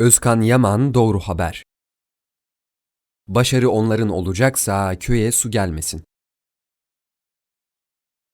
Özkan Yaman Doğru Haber Başarı onların olacaksa köye su gelmesin.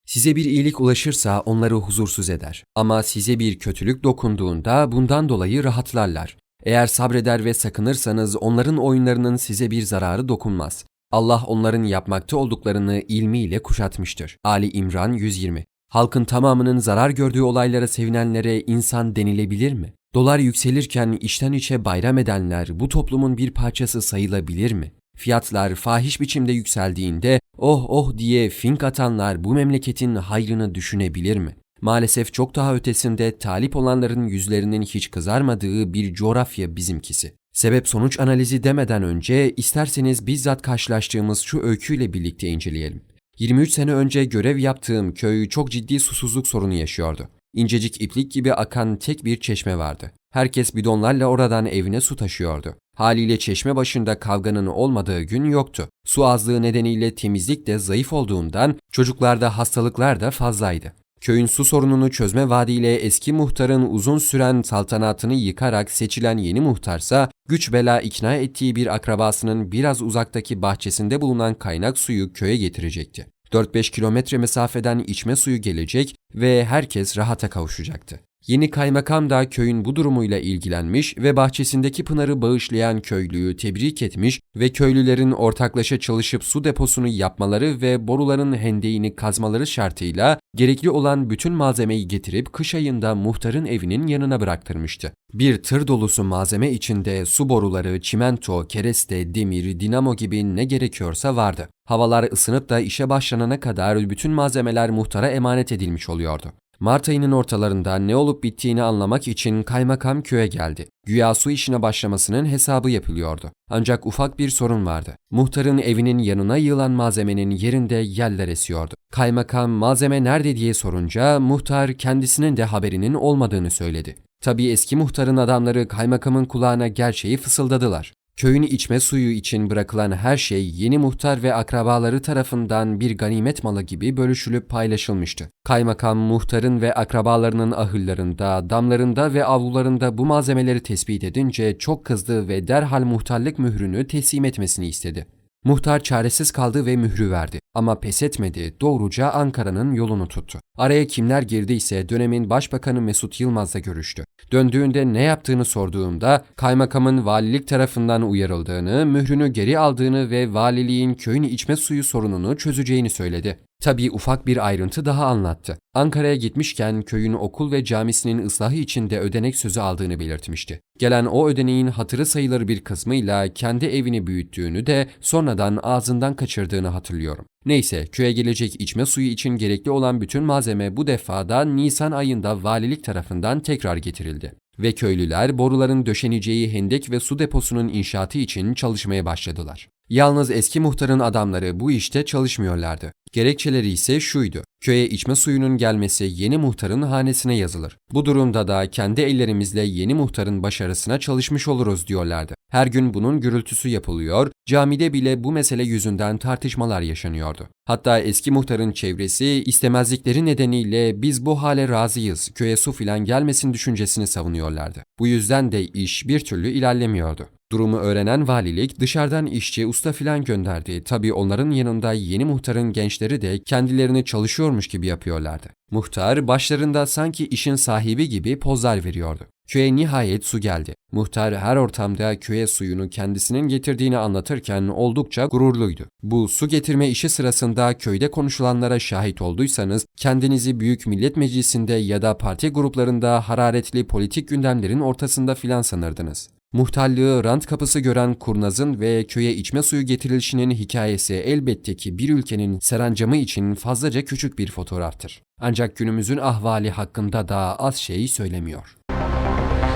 Size bir iyilik ulaşırsa onları huzursuz eder. Ama size bir kötülük dokunduğunda bundan dolayı rahatlarlar. Eğer sabreder ve sakınırsanız onların oyunlarının size bir zararı dokunmaz. Allah onların yapmakta olduklarını ilmiyle kuşatmıştır. Ali İmran 120 Halkın tamamının zarar gördüğü olaylara sevinenlere insan denilebilir mi? Dolar yükselirken içten içe bayram edenler bu toplumun bir parçası sayılabilir mi? Fiyatlar fahiş biçimde yükseldiğinde oh oh diye fink atanlar bu memleketin hayrını düşünebilir mi? Maalesef çok daha ötesinde talip olanların yüzlerinin hiç kızarmadığı bir coğrafya bizimkisi. Sebep sonuç analizi demeden önce isterseniz bizzat karşılaştığımız şu öyküyle birlikte inceleyelim. 23 sene önce görev yaptığım köy çok ciddi susuzluk sorunu yaşıyordu. İncecik iplik gibi akan tek bir çeşme vardı. Herkes bidonlarla oradan evine su taşıyordu. Haliyle çeşme başında kavganın olmadığı gün yoktu. Su azlığı nedeniyle temizlik de zayıf olduğundan çocuklarda hastalıklar da fazlaydı. Köyün su sorununu çözme vaadiyle eski muhtarın uzun süren saltanatını yıkarak seçilen yeni muhtarsa güç bela ikna ettiği bir akrabasının biraz uzaktaki bahçesinde bulunan kaynak suyu köye getirecekti. 4-5 kilometre mesafeden içme suyu gelecek ve herkes rahata kavuşacaktı. Yeni kaymakam da köyün bu durumuyla ilgilenmiş ve bahçesindeki pınarı bağışlayan köylüyü tebrik etmiş ve köylülerin ortaklaşa çalışıp su deposunu yapmaları ve boruların hendeğini kazmaları şartıyla gerekli olan bütün malzemeyi getirip kış ayında muhtarın evinin yanına bıraktırmıştı. Bir tır dolusu malzeme içinde su boruları, çimento, kereste, demir, dinamo gibi ne gerekiyorsa vardı. Havalar ısınıp da işe başlanana kadar bütün malzemeler muhtara emanet edilmiş oluyordu. Mart ayının ortalarında ne olup bittiğini anlamak için kaymakam köye geldi. Güya su işine başlamasının hesabı yapılıyordu. Ancak ufak bir sorun vardı. Muhtarın evinin yanına yığılan malzemenin yerinde yeller esiyordu. Kaymakam malzeme nerede diye sorunca muhtar kendisinin de haberinin olmadığını söyledi. Tabii eski muhtarın adamları kaymakamın kulağına gerçeği fısıldadılar. Köyün içme suyu için bırakılan her şey yeni muhtar ve akrabaları tarafından bir ganimet malı gibi bölüşülüp paylaşılmıştı. Kaymakam muhtarın ve akrabalarının ahırlarında, damlarında ve avlularında bu malzemeleri tespit edince çok kızdı ve derhal muhtarlık mührünü teslim etmesini istedi. Muhtar çaresiz kaldı ve mührü verdi. Ama pes etmedi, doğruca Ankara'nın yolunu tuttu. Araya kimler girdiyse dönemin Başbakanı Mesut Yılmaz'la görüştü. Döndüğünde ne yaptığını sorduğumda kaymakamın valilik tarafından uyarıldığını, mührünü geri aldığını ve valiliğin köyün içme suyu sorununu çözeceğini söyledi. Tabii ufak bir ayrıntı daha anlattı. Ankara'ya gitmişken köyün okul ve camisinin ıslahı için de ödenek sözü aldığını belirtmişti. Gelen o ödeneğin hatırı sayılır bir kısmıyla kendi evini büyüttüğünü de sonradan ağzından kaçırdığını hatırlıyorum. Neyse köye gelecek içme suyu için gerekli olan bütün malzeme bu defada Nisan ayında valilik tarafından tekrar getirildi. Ve köylüler boruların döşeneceği hendek ve su deposunun inşaatı için çalışmaya başladılar. Yalnız eski muhtarın adamları bu işte çalışmıyorlardı. Gerekçeleri ise şuydu. Köye içme suyunun gelmesi yeni muhtarın hanesine yazılır. Bu durumda da kendi ellerimizle yeni muhtarın başarısına çalışmış oluruz diyorlardı. Her gün bunun gürültüsü yapılıyor, camide bile bu mesele yüzünden tartışmalar yaşanıyordu. Hatta eski muhtarın çevresi istemezlikleri nedeniyle biz bu hale razıyız, köye su filan gelmesin düşüncesini savunuyorlardı. Bu yüzden de iş bir türlü ilerlemiyordu. Durumu öğrenen valilik dışarıdan işçi, usta filan gönderdi. Tabii onların yanında yeni muhtarın gençleri de kendilerini çalışıyormuş gibi yapıyorlardı. Muhtar başlarında sanki işin sahibi gibi pozlar veriyordu. Köye nihayet su geldi. Muhtar her ortamda köye suyunu kendisinin getirdiğini anlatırken oldukça gururluydu. Bu su getirme işi sırasında köyde konuşulanlara şahit olduysanız kendinizi Büyük Millet Meclisi'nde ya da parti gruplarında hararetli politik gündemlerin ortasında filan sanırdınız. Muhtarlığı rant kapısı gören kurnazın ve köye içme suyu getirilişinin hikayesi elbette ki bir ülkenin serancamı için fazlaca küçük bir fotoğraftır. Ancak günümüzün ahvali hakkında da az şey söylemiyor.